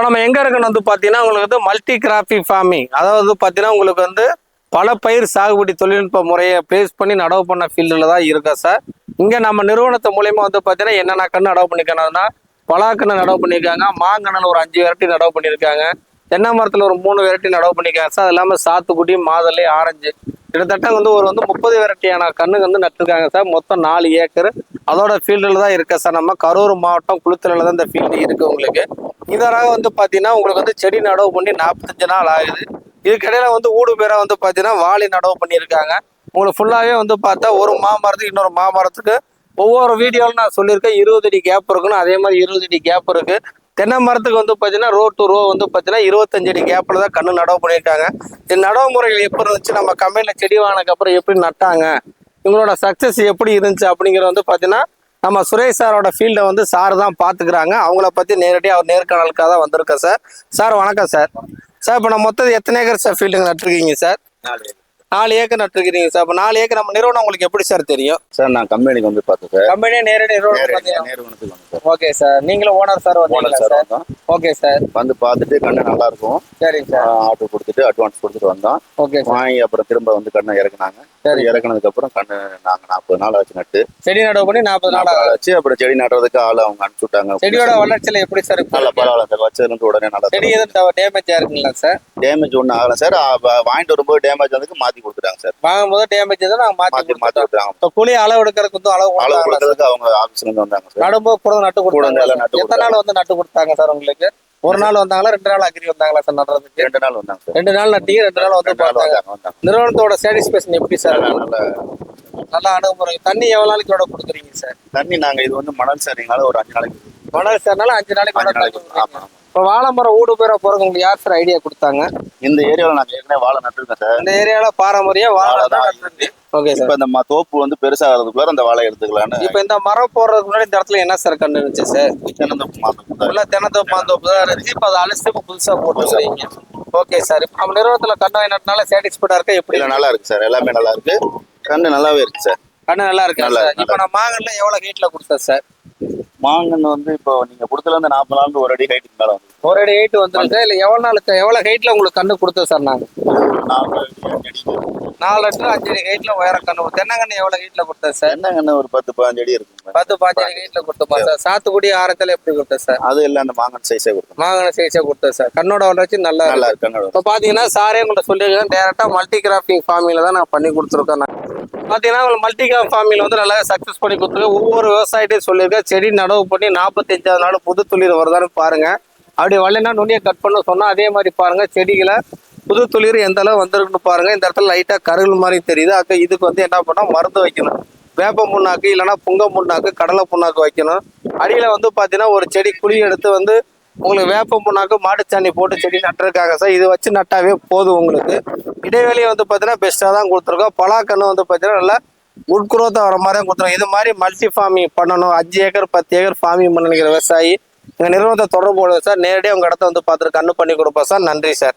இப்போ நம்ம எங்கே இருக்குன்னு வந்து பார்த்தீங்கன்னா உங்களுக்கு வந்து மல்டி கிராஃபி ஃபார்மிங் அதாவது பார்த்தீங்கன்னா உங்களுக்கு வந்து பல பயிர் சாகுபடி தொழில்நுட்ப முறையை பேஸ் பண்ணி நடவு பண்ண ஃபீல்டில் தான் இருக்கா சார் இங்கே நம்ம நிறுவனத்து மூலயமா வந்து பார்த்தீங்கன்னா என்னென்ன கன்று நடவு பண்ணிக்கணும்னா பலாக்கண்ணு நடவு பண்ணியிருக்காங்க மாங்கண்ணு ஒரு அஞ்சு வெரைட்டி நடவு பண்ணியிருக்காங்க தென்னை மரத்தில் ஒரு மூணு வெரைட்டி நடவு பண்ணியிருக்காங்க சார் அது இல்லாமல் சாத்துக்குடி மாதுளை ஆரஞ்சு கிட்டத்தட்ட வந்து ஒரு வந்து முப்பது வெரைட்டியான கண்ணுக்கு வந்து நட்டுருக்காங்க சார். மொத்தம் நாலு ஏக்கர். அதோட ஃபீல்டில் தான் இருக்க சார் நம்ம. கரூர் மாவட்டம் குளுத்தலில் தான் இந்த ஃபீல்டு இருக்கு உங்களுக்கு. இதராக வந்து பார்த்தீங்கன்னா உங்களுக்கு வந்து செடி நடவு பண்ணி நாற்பத்தஞ்சு நாள் ஆகுது. இதுக்கிடையில வந்து ஊடு பேராக வந்து பார்த்தீங்கன்னா வாழை நடவு பண்ணியிருக்காங்க. உங்களுக்கு ஃபுல்லாகவே வந்து பார்த்தா ஒரு மாமரத்துக்கு இன்னொரு மாமரத்துக்கு ஒவ்வொரு வீடியோவில் நான் சொல்லியிருக்கேன். இருபது அடி கேப் இருக்குன்னு அதே மாதிரி இருபது அடி கேப் இருக்குது தென்னை மரத்துக்கு வந்து பார்த்தீங்கன்னா ரோ டு ரோ வந்து பார்த்தீங்கன்னா இருபத்தஞ்சு அடி கேப்பில் தான் கண்ணு நடவு பண்ணியிருக்காங்க. இந்த நடவு முறைகள் எப்படி இருந்துச்சு? நம்ம கம்பெனியில் செடி வாங்கினதுக்கப்புறம் எப்படி நட்டாங்க? இவங்களோட சக்ஸஸ் எப்படி இருந்துச்சு அப்படிங்கிறது வந்து பார்த்தீங்கன்னா நம்ம சுரேஷ் சாரோட ஃபீல்டை வந்து சார் தான் பார்த்துக்கிறாங்க அவங்கள பற்றி நேரடியாக அவர் நேர்காணலுக்காக தான் வந்திருக்கேன் சார். சார் வணக்கம் சார். சார் இப்போ நான் மொத்தம் எத்தனை ஏக்கர் சார் ஃபீல்டுங்க நட்டுருக்கீங்க சார்? நாலு ஏக்கர் நட்டுருக்கீங்க சார். இப்போ நாலு ஏக்கர் நம்ம நிறுவனம் உங்களுக்கு எப்படி சார் தெரியும்? சார் நான் கம்பெனிக்கு வந்து பார்த்தேன் சார். கம்பெனியே நேரடி நிறுவனம் நேரு பார்த்தீங்கன்னா நிறுவனத்துக்கு வந்து ஓகே சார். நீங்களும் owner sir owner sir okay sir. வந்து பார்த்துட்டு கண்ணை நல்லா இருக்கும். சரிங்க சார். ஆர்டர் கொடுத்துட்டு அட்வான்ஸ் கொடுத்துட்டு வந்தோம். ஓகே வாங்கி அப்புறம் திரும்ப வந்து கண்ணை இறக்குனாங்க. சரி. இறக்குனதுக்கு அப்புறம் கண்ணு நாங்க நாற்பது நாள் ஆச்சு நட்டு. செடி நடவு பண்ணி நாற்பது நாள் ஆச்சு. அப்புறம் செடி நடுறதுக்கு ஆள் அவங்க அனுப்பிச்சு விட்டாங்க செடியோட வளர்ச்சியில எப்படி சார்? நல்ல பரவாயில்ல சார். வச்சதுல இருந்து உடனே நல்லா செடி எதுவும் டேமேஜ் இருக்குங்களா சார்? டேமேஜ் ஒன்றும் ஆகல சார். வாங்கிட்டு வரும்போது டேமேஜ் வந்ததுக்கு மாத்தி கொடுத்துட்டாங்க சார். வாங்கும்போது டேமேஜ் தான் நாங்க மாத்தி மாத்தி மாத்தி இப்போ குழி அளவு எடுக்கிறதுக்கு வந்து அளவு அளவு கொடுத்தாங்களா சார்? கொடுத்ததுக்கு அவங்க ஆபீஸ்ல இருந்து வந்தாங்க சார். நடும்போது கூட நட்டு கூட கொடுத்தாங்க எல்லாம் நட்டு எத்தனை நாள் வந்து நட்டு கொடுத்தாங்க சார் உங்களுக்கு? ஒரு நாள் வந்தாங்களா ரெண்டு நாள் அக்ரி வந்தாங்களா சார் நடுறதுக்கு? ரெண்டு நாள் வந்தாங்க சார். ரெண்டு நாள் நட்டி ரெண்டு நாள் வந்து ரெண்டு நாள் பார்த்தாங்க. வந்தாங்க வந்தாங்க. நிறுவனத்தோட சாட்டிஸ்பேஷன் எப்படி சார்? நல்ல நல்ல. நல்ல அணுகுமுறை. தண்ணி எவ்வளவு நாளைக்கு விட கொடுக்குறீங்க சார்? தண்ணி நாங்க இது வந்து மணல் சரிங்கனால ஒரு அஞ்சு நாளைக்கு மணல் சார்னால அஞ்சு நாளைக்கு அஞ்சு நாளைக்கு ஆமா. இப்போ வாழை மரம் ஊடு பேர போறது உங்களுக்கு யார் சார் ஐடியா கொடுத்தாங்க? இந்த ஏரியாவில் நாங்க ஏற்கனவே வாழை நட்டுருக்கோம் சார் இந்த ஏரியால பாரம்பரியம் வாழை தான் ஓகே சார் இப்ப இந்த ம- தோப்பு வந்து பெருசாகிறதுக்குள்ள அந்த வாழை எடுத்துக்கலாம்னு இப்போ இந்த மரம் போடுறதுக்கு முன்னாடி இந்த இடத்துல என்ன சார் கண்டு இருந்துச்சு சார் தென்னந்தோப்பு மாத்தம் ஃபுல்லா தென்னந்தோப்பு மாந்தோப்பு தான் இருந்துச்சு. இப்போ அதை அழிச்சு இப்போ புதுசா போட்டுருக்கீங்க ஓகே சார் இப்போ நம்ம நிறுவனத்துல கண்ணு என்னனால சாட்டிஸ்ஃபைடா இருக்கா எப்படி? நல்லா இருக்கு சார் எல்லாமே நல்லா இருக்கு. கண்ணு நல்லாவே இருக்கு சார் கண்ணு நல்லா இருக்கு சார் இப்போ நான் மாங்கல்ல எவ்வளவு ஹீட்ல கொடுத்தேன் சார் மாங்கன்னு வந்து இப்போ நீங்க கொடுத்துல இருந்து நாற்பது நாள் ஒரு அடி ஹைட்டுக்கு மேல வந்து ஒரு அடி ஹைட் வந்துருக்கு. இல்ல எவ்வளவு நாளுக்கு எவ்வளவு ஹைட்ல உங்களுக்கு கண்ணு கொடுத்தோம் சார் நாங்க? நாலு அடி அஞ்சு அடி ஹைட்ல உயர கண்ணு தென்னங்கண்ணு எவ்வளவு ஹைட்ல கொடுத்தேன் சார் என்ன கண்ணு ஒரு பத்து பதினஞ்சு அடி இருக்குங்க. பத்து பாஞ்சு அடி ஹைட்ல கொடுத்தோமா சார் சாத்துக்குடி ஆரத்தில் எப்படி கொடுத்தேன் சார் அது எல்லாம் அந்த மாங்கன் சைஸே கொடுக்கும் மாங்கன சைஸா கொடுத்தேன் சார் கண்ணோட வளர்ச்சி நல்லா இருக்கு. நல்லா இருக்கு கண்ணோட இப்போ பார்த்தீங்கன்னா சாரே உங்கள்ட்ட சொல்லியிருக்கேன் டேரெக்டாக மல்டி கிராஃப்டிங் ஃபார்மிங்கில் தான் நான் பண்ணி கொடுத்துருக்கேன் நான். உங்களுக்கு மல்டி கிராஃப்ட் ஃபார்மிங்கில் வந்து நல்லா சக்ஸஸ் பண்ணி கொடுத்துருக்கேன். ஒவ்வொரு விவசாயிட்டையும் சொல்லியிருக்கேன். செடி நடவு பண்ணி நாற்பத்தஞ்சாவது நாள் புது துளிர் வருதான்னு பாருங்கள் அப்படி வரலைன்னா நுனியை கட் பண்ண சொன்னால் அதே மாதிரி பாருங்கள் செடிகளை புது துளிர் எந்த அளவு வந்திருக்குன்னு பாருங்கள் இந்த இடத்துல லைட்டாக கருகள் மாதிரி தெரியுது. அக்கா இதுக்கு வந்து என்ன பண்ணால் மருந்து வைக்கணும். வேப்ப புண்ணாக்கு இல்லைன்னா புங்க புண்ணாக்கு கடலை புண்ணாக்கு வைக்கணும். அடியில் வந்து பார்த்தீங்கன்னா ஒரு செடி குழி எடுத்து வந்து உங்களுக்கு வேப்ப புண்ணாக்கு மாட்டுச்சாணி போட்டு செடி நட்டுருக்காங்க சார். இது வச்சு நட்டாவே போதும் உங்களுக்கு. இடைவெளியை வந்து பார்த்தீங்கன்னா பெஸ்ட்டாக தான் கொடுத்துருக்கோம். பலாக்கன்று வந்து பார்த்தீங்கன்னா நல்லா உட்குரோத்தாக வர மாதிரி தான் கொடுத்துருவோம் இது மாதிரி மல்டி ஃபார்மிங் பண்ணணும். அஞ்சு ஏக்கர் பத்து ஏக்கர் ஃபார்மிங் பண்ண நினைக்கிற விவசாயி எங்கள் நிறுவனத்தை தொடர்பு கொள்ளுங்க சார் நேரடியாக உங்கள் இடத்த வந்து பார்த்துட்டு கண்ணு பண்ணி கொடுப்போம் சார் நன்றி சார்